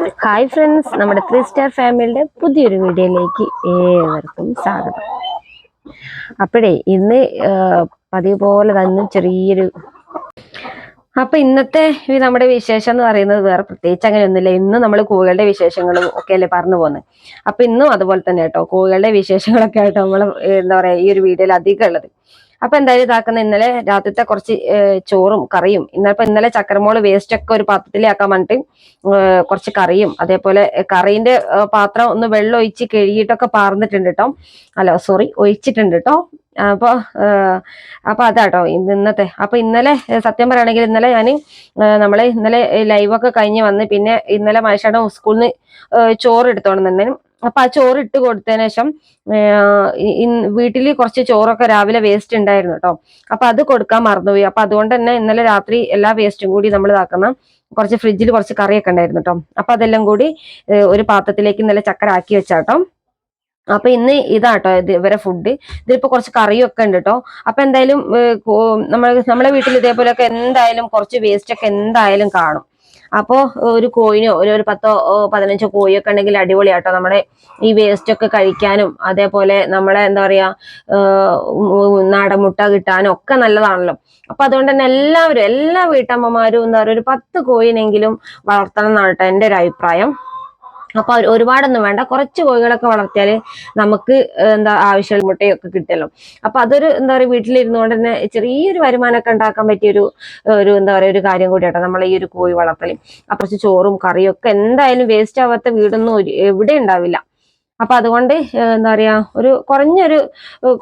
Hi friends നമ്മുടെ three star ഫാമിലിയുടെ പുതിയൊരു വീഡിയോയിലേക്ക് ഏവർക്കും സ്വാഗതം. അപ്പോഴേ ഇന്ന് പതിവ് പോലെ തന്നെ ചെറിയൊരു അപ്പൊ ഇന്നത്തെ നമ്മുടെ വിശേഷം എന്ന് പറയുന്നത് വേറെ പ്രത്യേകിച്ച് അങ്ങനെയൊന്നുമില്ല. ഇന്ന് നമ്മൾ കോഴികളുടെ വിശേഷങ്ങളും ഒക്കെ അല്ലേ പറഞ്ഞു പോകുന്നത്. അപ്പൊ ഇന്നും അതുപോലെ തന്നെ കേട്ടോ. കോഴികളുടെ വിശേഷങ്ങളൊക്കെ ആയിട്ട് നമ്മൾ എന്താ പറയാ ഈ ഒരു വീഡിയോയിൽ അധികം ഉള്ളത്. അപ്പൊ എന്തായാലും ഇതാക്കുന്ന ഇന്നലെ രാത്രിത്തെ കുറച്ച് ചോറും കറിയും. ഇന്നലെ ഇന്നലെ ചക്കരമോൾ വേസ്റ്റ് ഒക്കെ ഒരു പാത്രത്തിലാക്കാൻ പറഞ്ഞിട്ട് കുറച്ച് കറിയും അതേപോലെ കറീന്റെ പാത്രം ഒന്ന് വെള്ളം ഒഴിച്ച് കഴുകിയിട്ടൊക്കെ പാർന്നിട്ടുണ്ട് കേട്ടോ അല്ല സോറി ഒഴിച്ചിട്ടുണ്ട് കേട്ടോ അപ്പൊ ഏഹ്, അപ്പൊ അതാട്ടോ ഇന്ന് ഇന്നത്തെ. അപ്പൊ ഇന്നലെ സത്യം പറയുകയാണെങ്കിൽ ഇന്നലെ ഞാൻ നമ്മൾ ഇന്നലെ ലൈവൊക്കെ കഴിഞ്ഞ് വന്ന് പിന്നെ ഇന്നലെ മനുഷ്യയുടെ സ്കൂളിൽ നിന്ന് ചോറ് എടുത്തോണ്ടെന്നുണ്ടെങ്കിലും അപ്പൊ ആ ചോറ് ഇട്ട് കൊടുത്തതിന് ശേഷം വീട്ടിൽ കുറച്ച് ചോറൊക്കെ രാവിലെ വേസ്റ്റ് ഉണ്ടായിരുന്നു കേട്ടോ അപ്പൊ അത് കൊടുക്കാൻ മറന്നുപോയി. അപ്പൊ അതുകൊണ്ട് തന്നെ ഇന്നലെ രാത്രി എല്ലാ വേസ്റ്റും കൂടി നമ്മൾ ഇതാക്കുന്ന കുറച്ച് ഫ്രിഡ്ജിൽ കുറച്ച് കറിയൊക്കെ ഉണ്ടായിരുന്നു കേട്ടോ അപ്പൊ അതെല്ലാം കൂടി ഒരു പാത്രത്തിലേക്ക് ഇന്നലെ ചക്കര ആക്കി വെച്ചാട്ടോ അപ്പൊ ഇന്ന് ഇതാട്ടോ ഇത് ഇവരെ ഫുഡ് ഇതിലിപ്പോ കുറച്ച് കറിയൊക്കെ ഉണ്ട് കേട്ടോ അപ്പൊ എന്തായാലും നമ്മൾ നമ്മളെ വീട്ടിൽ ഇതേപോലെയൊക്കെ എന്തായാലും കുറച്ച് വേസ്റ്റ് ഒക്കെ എന്തായാലും കാണും. അപ്പോ ഒരു കോഴിനോ ഒരു ഒരു പത്തോ പതിനഞ്ചോ കോഴിയൊക്കെ ഉണ്ടെങ്കിൽ അടിപൊളിയാട്ടോ. നമ്മുടെ ഈ വേസ്റ്റ് ഒക്കെ കഴിക്കാനും അതേപോലെ നമ്മളെ എന്താ പറയാ നാടമുട്ട കിട്ടാനും ഒക്കെ നല്ലതാണല്ലോ. അപ്പൊ അതുകൊണ്ട് തന്നെ എല്ലാവരും എല്ലാ വീട്ടമ്മമാരും എന്താ പറയുക ഒരു പത്ത് കോഴിനെങ്കിലും വളർത്തണം എന്നാണ് കേട്ടോ എന്റെ ഒരു അഭിപ്രായം. അപ്പൊ ഒരു- ഒരുപാടൊന്നും വേണ്ട. കുറച്ച് കോഴികളൊക്കെ വളർത്തിയാൽ നമുക്ക് എന്താ ആവശ്യമുള്ള മുട്ടയൊക്കെ കിട്ടുമല്ലോ. അപ്പൊ അതൊരു എന്താ പറയുക വീട്ടിലിരുന്നുകൊണ്ട് തന്നെ ചെറിയൊരു വരുമാനമൊക്കെ ഉണ്ടാക്കാൻ പറ്റിയ ഒരു ഒരു എന്താ പറയുക ഒരു കാര്യം കൂടിയാട്ടോ നമ്മളെ ഈ ഒരു കോഴി വളർത്തൽ അപ്പൊ കുറച്ച് ചോറും കറിയും ഒക്കെ എന്തായാലും വേസ്റ്റ് ആവാത്ത വീടൊന്നും എവിടെ ഉണ്ടാവില്ല. അപ്പൊ അതുകൊണ്ട് എന്താ പറയാ ഒരു കുറഞ്ഞൊരു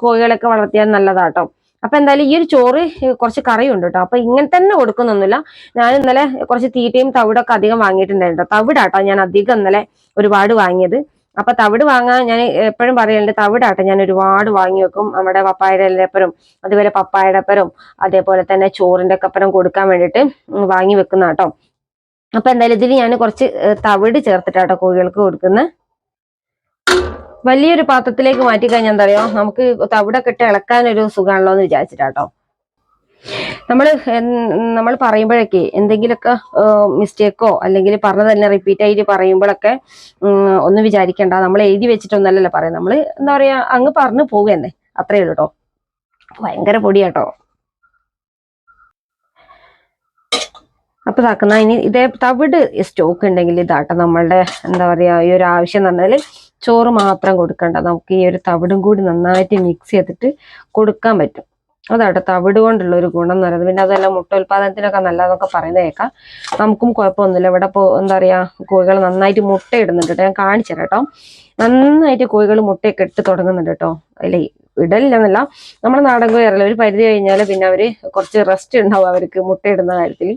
കോഴികളൊക്കെ വളർത്തിയാൽ നല്ലതാട്ടോ. അപ്പൊ എന്തായാലും ഈ ഒരു ചോറ് കുറച്ച് കറിയുണ്ട് കേട്ടോ. അപ്പൊ ഇങ്ങനെ തന്നെ കൊടുക്കുന്നൊന്നുമില്ല. ഞാൻ ഇന്നലെ കുറച്ച് തീറ്റയും തവിടൊക്കെ അധികം വാങ്ങിയിട്ടുണ്ടായിരുന്നു തവിടാട്ടോ ഞാൻ അധികം ഇന്നലെ ഒരുപാട് വാങ്ങിയത്. അപ്പൊ തവിട് വാങ്ങാൻ ഞാൻ എപ്പോഴും പറയലുണ്ട് തവിടാട്ടോ ഞാൻ ഒരുപാട് വാങ്ങി വെക്കും. നമ്മുടെ പപ്പായുടെ ഇലപ്പരം അതുപോലെ പപ്പായുടെ അപ്പരും അതേപോലെ തന്നെ ചോറിന്റെ അപ്പുറം കൊടുക്കാൻ വേണ്ടിട്ട് വാങ്ങി വെക്കുന്ന കേട്ടോ. അപ്പൊ എന്തായാലും ഇതിൽ ഞാൻ കുറച്ച് തവിട് ചേർത്തിട്ടാട്ടോ കോഴികൾക്ക് കൊടുക്കുന്നത് വലിയൊരു പാത്രത്തിലേക്ക് മാറ്റി കഴിഞ്ഞാൽ എന്താ പറയുക നമുക്ക് തവിടൊക്കെ ഇളക്കാൻ ഒരു സുഖമാണല്ലോ എന്ന് വിചാരിച്ചിട്ടാട്ടോ നമ്മൾ നമ്മൾ പറയുമ്പോഴൊക്കെ എന്തെങ്കിലുമൊക്കെ മിസ്റ്റേക്കോ അല്ലെങ്കിൽ പറഞ്ഞു തന്നെ റിപ്പീറ്റ് ആയിട്ട് പറയുമ്പോഴൊക്കെ ഒന്നും വിചാരിക്കണ്ട. നമ്മൾ എഴുതി വെച്ചിട്ടൊന്നല്ലല്ലോ പറയാം നമ്മൾ എന്താ പറയാ അങ്ങ് പറഞ്ഞു പോവുകയെന്നെ. അത്രേ ഉള്ളൂ കേട്ടോ ഭയങ്കര പൊടിയാട്ടോ. അപ്പൊ ഇതാക്കുന്ന ഇനി ഇതേ തവിട് സ്റ്റോക്ക് ഉണ്ടെങ്കിൽ ഇതാട്ടോ നമ്മളുടെ എന്താ പറയാ ഈ ഒരു ആവശ്യം എന്ന് പറഞ്ഞാൽ ചോറ് മാത്രം കൊടുക്കണ്ട. നമുക്ക് ഈ ഒരു തവിടും കൂടി നന്നായിട്ട് മിക്സ് ചെയ്തിട്ട് കൊടുക്കാൻ പറ്റും. അതാട്ടോ തവിട് കൊണ്ടുള്ള ഒരു ഗുണം എന്ന് പറയുന്നത്. പിന്നെ അതല്ല മുട്ട ഉൽപാദനത്തിനൊക്കെ നല്ലതെന്നൊക്കെ പറയുന്നത് കേൾക്കാം. നമുക്കും കുഴപ്പമൊന്നുമില്ല. ഇവിടെ ഇപ്പോൾ എന്താ പറയുക കോഴികൾ നന്നായിട്ട് മുട്ട ഇടുന്നുണ്ട് കേട്ടോ. ഞാൻ കാണിച്ചു കേട്ടോ. നന്നായിട്ട് കോഴികൾ മുട്ടയൊക്കെ ഇട്ട് തുടങ്ങുന്നുണ്ട് കേട്ടോ. അല്ലേ ഇടലില്ലെന്നല്ല. നമ്മുടെ നാടൻ കോഴി ഒരു പരിധി കഴിഞ്ഞാൽ പിന്നെ അവർ കുറച്ച് റെസ്റ്റ് ഉണ്ടാവും അവർക്ക് മുട്ട ഇടുന്ന കാര്യത്തിൽ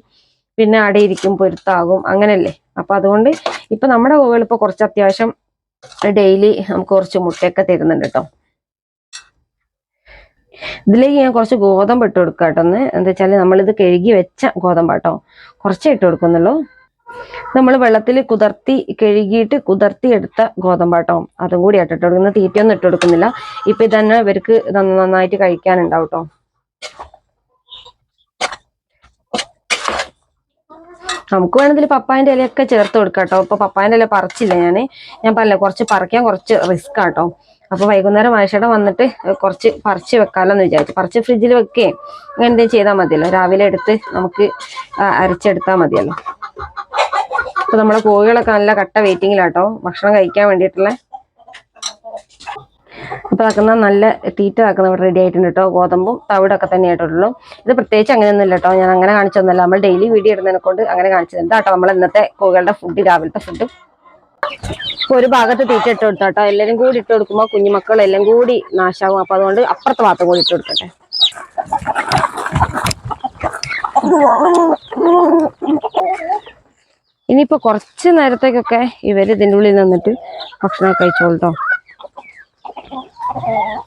പിന്നെ അടയിരിക്കും പൊരുത്താകും അങ്ങനെയല്ലേ? അപ്പം അതുകൊണ്ട് ഇപ്പം നമ്മുടെ കോഴികൾ ഇപ്പോൾ കുറച്ച് അത്യാവശ്യം ഡെയിലി നമുക്ക് കുറച്ച് മുട്ടയൊക്കെ തരുന്നുണ്ട് കേട്ടോ. ഇതിലേക്ക് ഞാൻ കുറച്ച് ഗോതമ്പ് ഇട്ട് കൊടുക്കാം കേട്ടോ ഒന്ന്. എന്താ വെച്ചാൽ നമ്മളിത് കഴുകി വെച്ച ഗോതമ്പാട്ടോ കുറച്ചേ ഇട്ട് കൊടുക്കുന്നുള്ളൂ. നമ്മൾ വെള്ളത്തിൽ കുതിർത്തി കഴുകിയിട്ട് കുതിർത്തി എടുത്ത ഗോതമ്പാട്ടോ അതും കൂടി ഇട്ട് കൊടുക്കുന്നത്. തീറ്റയൊന്നും ഇട്ട് കൊടുക്കുന്നില്ല. ഇപ്പൊ ഇതന്നെ ഇവർക്ക് നന്ന- നന്നായിട്ട് കഴിക്കാനുണ്ടാവും കേട്ടോ. നമുക്ക് വേണമെങ്കിൽ പപ്പായന്റെ ഇലയൊക്കെ ചേർത്ത് കൊടുക്കാം കേട്ടോ ഇപ്പോൾ പപ്പായന്റെ ഇല പറിച്ചില്ല ഞാൻ ഞാൻ പറഞ്ഞില്ല കുറച്ച് പറിക്കാൻ കുറച്ച് റിസ്ക് ആട്ടോ അപ്പോൾ വൈകുന്നേരം ആഴ്ചയുടെ വന്നിട്ട് കുറച്ച് പറിച്ച് വെക്കാമല്ലോ എന്ന് വിചാരിച്ചു. പറിച്ച് ഫ്രിഡ്ജിൽ വെക്കുകയും അങ്ങനെ എന്തെങ്കിലും ചെയ്താൽ മതിയല്ലോ. രാവിലെ എടുത്ത് നമുക്ക് അരച്ചെടുത്താൽ മതിയല്ലോ. അപ്പോൾ നമ്മുടെ കോഴികളൊക്കെ നല്ല കട്ട വെയിറ്റിങ്ങിലാട്ടോ ഭക്ഷണം കഴിക്കാൻ വേണ്ടിയിട്ടുള്ള ആക്കുന്ന നല്ല തീറ്റ ആക്കുന്ന ഇവിടെ റെഡി ആയിട്ടുണ്ട് കേട്ടോ. ഗോതമ്പും തവിടൊക്കെ തന്നെ ആയിട്ടുള്ളൂ. ഇത് പ്രത്യേകിച്ച് അങ്ങനെയൊന്നും ഇല്ല കേട്ടോ. ഞാൻ അങ്ങനെ കാണിച്ചൊന്നുമല്ല നമ്മൾ ഡെയിലി വീഡിയോ ഇടുന്നതിനെ കൊണ്ട് അങ്ങനെ കാണിച്ചത് കേട്ടോ. നമ്മൾ ഇന്നത്തെ കോഴികളുടെ ഫുഡ് രാവിലത്തെ ഫുഡ് ഒരു ഭാഗത്ത് തീറ്റ ഇട്ട് കൊടുത്താട്ടോ എല്ലാവരും കൂടി ഇട്ട് കൊടുക്കുമ്പോൾ കുഞ്ഞുമക്കൾ എല്ലാം കൂടി നാശാവും അപ്പോൾ അതുകൊണ്ട് അപ്പുറത്തെ ഭാഗത്ത് കൂടി ഇട്ട് കൊടുക്കട്ടെ. ഇനിയിപ്പോൾ കുറച്ച് നേരത്തേക്കൊക്കെ ഇവർ ഇതിന്റെ ഉള്ളിൽ നിന്നിട്ട് ഭക്ഷണം കഴിച്ചോളട്ടോ ഞാൻ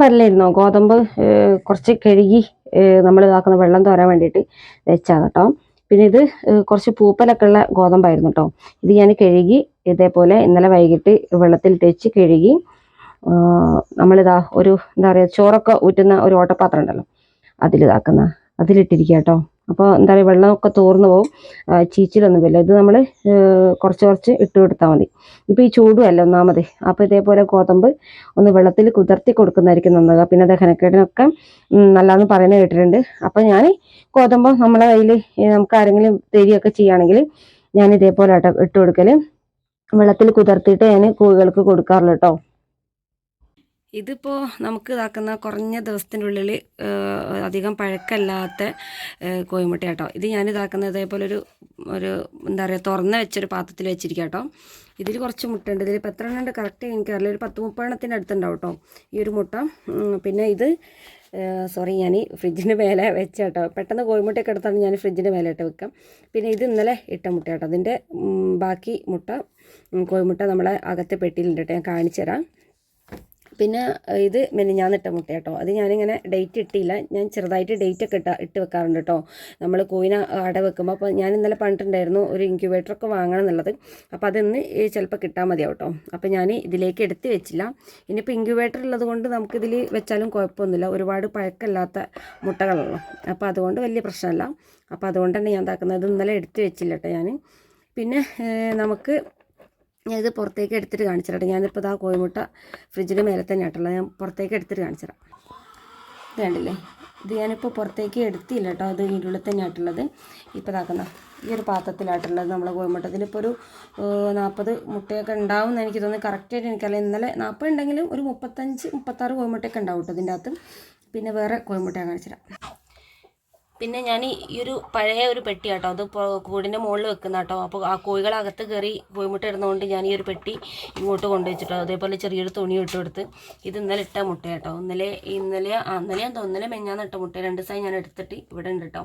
പറഞ്ഞില്ലായിരുന്നോ? ഗോതമ്പ് കുറച്ച് കഴുകി നമ്മൾ ഇതാക്കുന്ന വെള്ളം തോരാൻ വേണ്ടിയിട്ട് വെച്ചാൽ കേട്ടോ പിന്നെ ഇത് കുറച്ച് പൂപ്പലൊക്കെ ഉള്ള ഗോതമ്പായിരുന്നു കേട്ടോ ഇത് ഞാൻ കഴുകി ഇതേപോലെ ഇന്നലെ വൈകിട്ട് വെള്ളത്തിൽ തെച്ച് കഴുകി നമ്മളിതാ ഒരു എന്താ പറയുക ചോറൊക്കെ ഊറ്റുന്ന ഒരു ഓട്ടപാത്രം ഉണ്ടല്ലോ അതിലിതാക്കുന്ന അതിലിട്ടിരിക്കുക കേട്ടോ. അപ്പോൾ എന്താ പറയുക വെള്ളമൊക്കെ തോർന്നു പോകും. ചീച്ചിലൊന്നും ചീച്ചിലൊന്നുമില്ല ഇത് നമ്മൾ കുറച്ച് കുറച്ച് ഇട്ട് കൊടുത്താൽ മതി. ഇപ്പോൾ ഈ ചൂടുമല്ല ഒന്നാമത്. അപ്പോൾ ഇതേപോലെ ഗോതമ്പ് ഒന്ന് വെള്ളത്തിൽ കുതിർത്തി കൊടുക്കുന്നതായിരിക്കും നന്നത് പിന്നെ ദഹനക്കേടിനൊക്കെ നല്ലതെന്ന് പറയുന്നത് കേട്ടിട്ടുണ്ട്. അപ്പോൾ ഞാൻ ഗോതമ്പ് നമ്മളെ കയ്യിൽ നമുക്ക് ആരെങ്കിലും തരികയൊക്കെ ചെയ്യുകയാണെങ്കിൽ ഞാൻ ഇതേപോലെ ഇട്ട് കൊടുക്കൽ വെള്ളത്തിൽ കുതിർത്തിയിട്ട് ഞാൻ കോഴികൾക്ക് കൊടുക്കാറുള്ളൂ കേട്ടോ. ഇതിപ്പോൾ നമുക്ക് ഇതാക്കുന്ന കുറഞ്ഞ ദിവസത്തിന്റെ ഉള്ളിൽ അധികം പഴക്കല്ലാത്ത കോഴിമുട്ട കേട്ടോ. ഇത് ഞാൻ ഇതാക്കുന്നത് ഇതേപോലെ ഒരു ഒരു എന്താ പറയുക തുറന്ന് വെച്ചൊരു പാത്രത്തിൽ വെച്ചിരിക്കുക കേട്ടോ. ഇതിൽ കുറച്ച് മുട്ട ഉണ്ട്. ഇതിൽ എത്ര എണ്ണം ഉണ്ട്? കറക്റ്റ് എനിക്കറിയില്ല ഒരു പത്ത് മുപ്പതെണ്ണത്തിന്റെ അടുത്തുണ്ടാവും കേട്ടോ ഈ ഒരു മുട്ട. പിന്നെ ഇത് സോറി ഞാൻ ഫ്രിഡ്ജിന് മേലെ വെച്ച കേട്ടോ. പെട്ടെന്ന് കോഴിമുട്ടയൊക്കെ എടുത്താണ് ഞാൻ ഫ്രിഡ്ജിന് മേലെ ഇട്ട് വെക്കാം. പിന്നെ ഇത് ഇന്നലെ ഇട്ട മുട്ട കേട്ടോ. അതിന്റെ ബാക്കി മുട്ട കോഴിമുട്ട നമ്മളെ അകത്തെ പെട്ടിയിലുണ്ട് കേട്ടോ. ഞാൻ കാണിച്ചു തരാം. പിന്നെ ഇത് മെനിഞ്ഞാന്നിട്ട മുട്ട കേട്ടോ. അത് ഞാനിങ്ങനെ ഡേറ്റ് ഇട്ടില്ല. ഞാൻ ചെറുതായിട്ട് ഡേറ്റ് ഒക്കെ ഇട്ട ഇട്ട് വെക്കാറുണ്ട് കേട്ടോ. നമ്മൾ കോയിന അട വെക്കുമ്പോൾ അപ്പോൾ ഞാൻ ഇന്നലെ പറഞ്ഞിട്ടുണ്ടായിരുന്നു ഒരു ഇൻക്യുബേറ്ററൊക്കെ വാങ്ങണം എന്നുള്ളത്. അപ്പോൾ അതൊന്ന് ചിലപ്പോൾ കിട്ടാൻ മതിയാവും കേട്ടോ. അപ്പോൾ ഞാൻ ഇതിലേക്ക് എടുത്ത് വെച്ചില്ല. ഇനിയിപ്പോൾ ഇൻക്യുബേറ്റർ ഉള്ളത് കൊണ്ട് നമുക്കിതിൽ വെച്ചാലും കുഴപ്പമൊന്നുമില്ല. ഒരുപാട് പഴക്കമില്ലാത്ത മുട്ടകളാണല്ലോ. അപ്പോൾ അതുകൊണ്ട് വലിയ പ്രശ്നമല്ല. അപ്പോൾ അതുകൊണ്ട് തന്നെ ഞാൻ താക്കുന്നത് ഇന്നലെ എടുത്ത് വെച്ചില്ല കേട്ടോ ഞാൻ പിന്നെ നമുക്ക് ഇത് പുറത്തേക്ക് എടുത്തിട്ട് കാണിച്ചു തരാം ഞാനിപ്പോൾ ഇതാ കോഴിമുട്ട ഫ്രിഡ്ജിൽ മേലെ തന്നെ ആട്ടുള്ളത് ഞാൻ പുറത്തേക്ക് എടുത്തിട്ട് കാണിച്ചു തരാം ഇത് കണ്ടില്ലേ? ഇത് ഞാനിപ്പോൾ പുറത്തേക്ക് എടുത്തില്ല കേട്ടോ. അത് ഇതിന്റെ ഉള്ളിൽ തന്നെ ആയിട്ടുള്ളത് ഇപ്പോൾ ഇതാക്കുന്ന ഈ ഒരു പാത്രത്തിലായിട്ടുള്ളത് നമ്മൾ കോഴിമുട്ട ഇതിലിപ്പോൾ ഒരു നാൽപ്പത് മുട്ടയൊക്കെ ഉണ്ടാവും എന്ന് എനിക്ക് തോന്നുന്നു. കറക്റ്റായിട്ട് എനിക്കല്ല ഇന്നലെ നാൽപ്പത് ഉണ്ടെങ്കിലും ഒരു മുപ്പത്തഞ്ച് മുപ്പത്താറ് കോഴിമുട്ടയൊക്കെ ഉണ്ടാവും കേട്ടോ ഇതിന്റെ അകത്ത്. പിന്നെ വേറെ കോഴിമുട്ട കാണിച്ചിടാം പിന്നെ ഞാൻ ഈ ഒരു പഴയ ഒരു പെട്ടി കേട്ടോ അത് കൂടിന്റെ മുകളിൽ വെക്കുന്ന കേട്ടോ. അപ്പോൾ ആ കോഴികൾ അകത്ത് കയറി കോഴിമുട്ട ഇടുന്നതുകൊണ്ട് ഞാൻ ഈ ഒരു പെട്ടി ഇങ്ങോട്ട് കൊണ്ടുവച്ചിട്ടോ. അതേപോലെ ചെറിയൊരു തുണി ഇട്ട് കൊടുത്ത് ഇത് ഇന്നലെ ഇട്ട മുട്ട കേട്ടോ. ഇന്നലെ ഇന്നലെ ഇന്നലെ ഞാൻ ഇന്നലെ മെഞ്ഞാന്ന് ഇട്ട മുട്ട. രണ്ട് ദിവസമായി ഞാൻ എടുത്തിട്ട് ഇവിടെ ഉണ്ട് കേട്ടോ.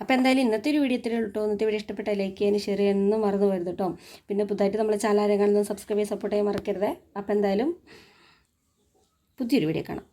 അപ്പോൾ എന്തായാലും ഇന്നത്തെ ഒരു വീഡിയോ ഇത്രയേ ഉള്ളൂ ഇന്നത്തെ വീഡിയോ ഇഷ്ടപ്പെട്ട ലൈക്ക് ചെയ്യാനും ഷെയർ ചെയ്യാനൊന്നും മറന്നു പോയത് കേട്ടോ. പിന്നെ പുതുതായിട്ട് നമ്മളെ ചാനൽ കാണുന്നത് സബ്സ്ക്രൈബ് ചെയ്യാൻ സപ്പോർട്ട് ചെയ്യാൻ മറക്കരുത്. അപ്പോൾ എന്തായാലും പുതിയൊരു വീഡിയോ കാണാം.